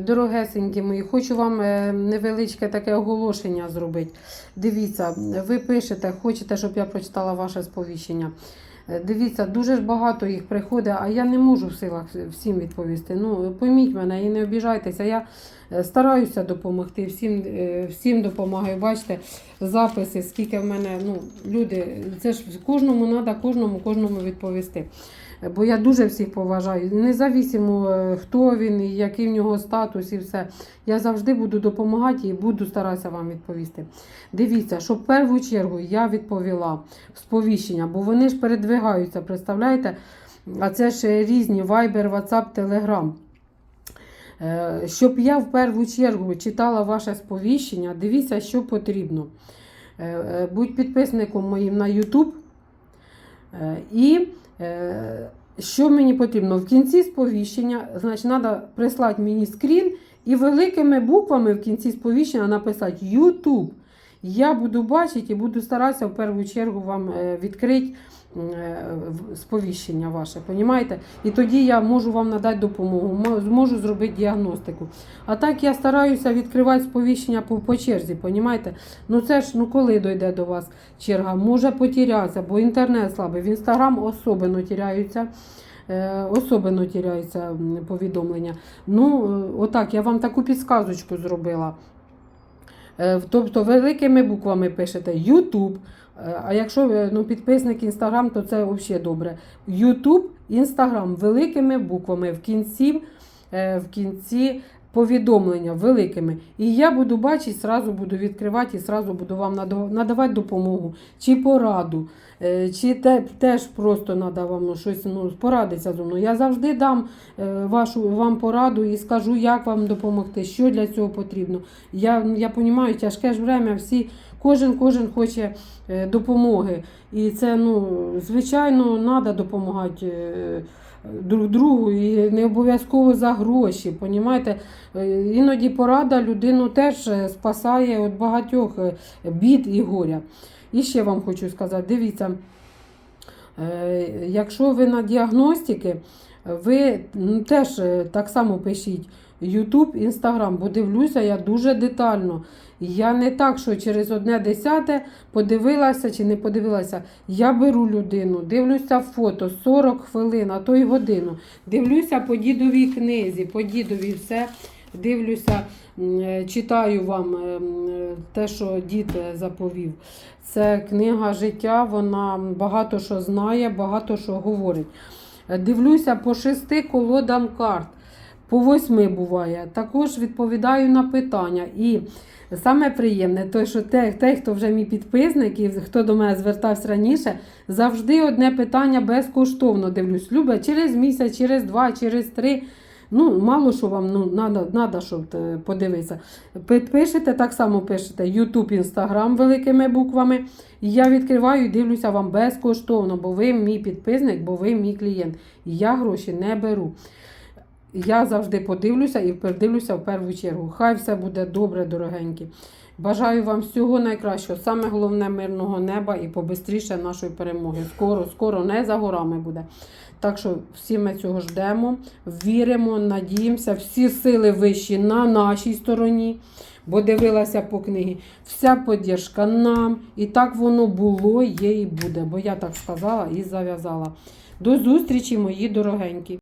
Дорогесенькі мої, хочу вам е, невеличке таке оголошення зробити. Дивіться, ви пишете, хочете, щоб я прочитала ваше сповіщення. Е, Дивіться, дуже ж багато їх приходить, а я не можу в силах всім відповісти. Ну, пойміть мене і не обіжайтеся. Я стараюся допомогти, всім, е, всім допомагаю. Бачите, записи, скільки в мене, ну, люди, це ж кожному треба, кожному, кожному відповісти. Бо я дуже всіх поважаю. Независимо, е, хто він, і який в нього статус і все. Я завжди буду допомагати і буду старатися вам відповісти. Дивіться, що в першу чергу я відповіла сповіщення, бо вони ж передвигаються, представляєте? А це ж різні Viber, WhatsApp, Telegram. Е, Щоб я в першу чергу читала ваше сповіщення, дивіться, що потрібно. Е, е, Будь підписником моїм на YouTube. І що мені потрібно? В кінці сповіщення, значить, треба прислати мені скрін і великими буквами в кінці сповіщення написати YouTube. Я буду бачити і буду старатися в першу чергу вам е, відкрити е, сповіщення ваше. Понімаєте? І тоді я можу вам надати допомогу, мо- зможу зробити діагностику. А так я стараюся відкривати сповіщення по, по черзі, понімаєте? Ну це ж ну коли дойде до вас черга, може потерятися, бо інтернет слабий, в інстаграм особливо тіряються. е, Особливо тіряються повідомлення. Ну, отак, я вам таку підсказочку зробила. Е, Тобто великими буквами пишете YouTube. Е, А якщо ну, підписник Instagram, то це взагалі добре. YouTube, Instagram великими буквами в кінці, е, в кінці повідомлення великими. І я буду бачити, зразу буду відкривати і зразу буду вам надавати допомогу чи пораду. Е, Чи те, теж просто треба вам щось ну, порадитися зі мною. Я завжди дам е, вашу вам пораду і скажу, як вам допомогти, що для цього потрібно. Я, я розумію, тяжке ж время, всі, кожен, кожен хоче е, допомоги. І це, ну, звичайно, треба допомагати. Друг другу і не обов'язково за гроші. Понімаєте? Е, Іноді порада людину теж е, спасає від багатьох е, бід і горя. І ще вам хочу сказати: дивіться, якщо ви на діагностики, ви теж так само пишіть YouTube, Instagram, бо дивлюся я дуже детально. Я не так, що через одне десяте подивилася чи не подивилася. Я беру людину, дивлюся фото 40 хвилин, а то й годину. Дивлюся по дідовій книзі, по дідові все. Дивлюся, е, читаю вам е, е, те, що дід заповів. Це книга життя, вона багато що знає, багато що говорить. Дивлюся по шести колодам карт, по восьми буває. Також відповідаю на питання. І саме приємне, то, що те, те, хто вже мій підписник і хто до мене звертався раніше, завжди одне питання безкоштовно дивлюсь. Любе через місяць, через два, через три. Ну, мало що вам ну, надо, надо, щоб е, подивитися. Пишете, так само пишете YouTube, Instagram великими буквами. І я відкриваю і дивлюся вам безкоштовно, бо ви мій підписник, бо ви мій клієнт. І я гроші не беру. Я завжди подивлюся і подивлюся в першу чергу. Хай все буде добре, дорогенькі. Бажаю вам всього найкращого, саме головне мирного неба і побистріше нашої перемоги. Скоро, скоро, не за горами буде. Так що всі ми цього ждемо, віримо, надіємося, всі сили вищі на нашій стороні, бо дивилася по книгі. Вся поддержка нам. І так воно було, є і буде. Бо я так сказала і зав'язала. До зустрічі, мої дорогенькі.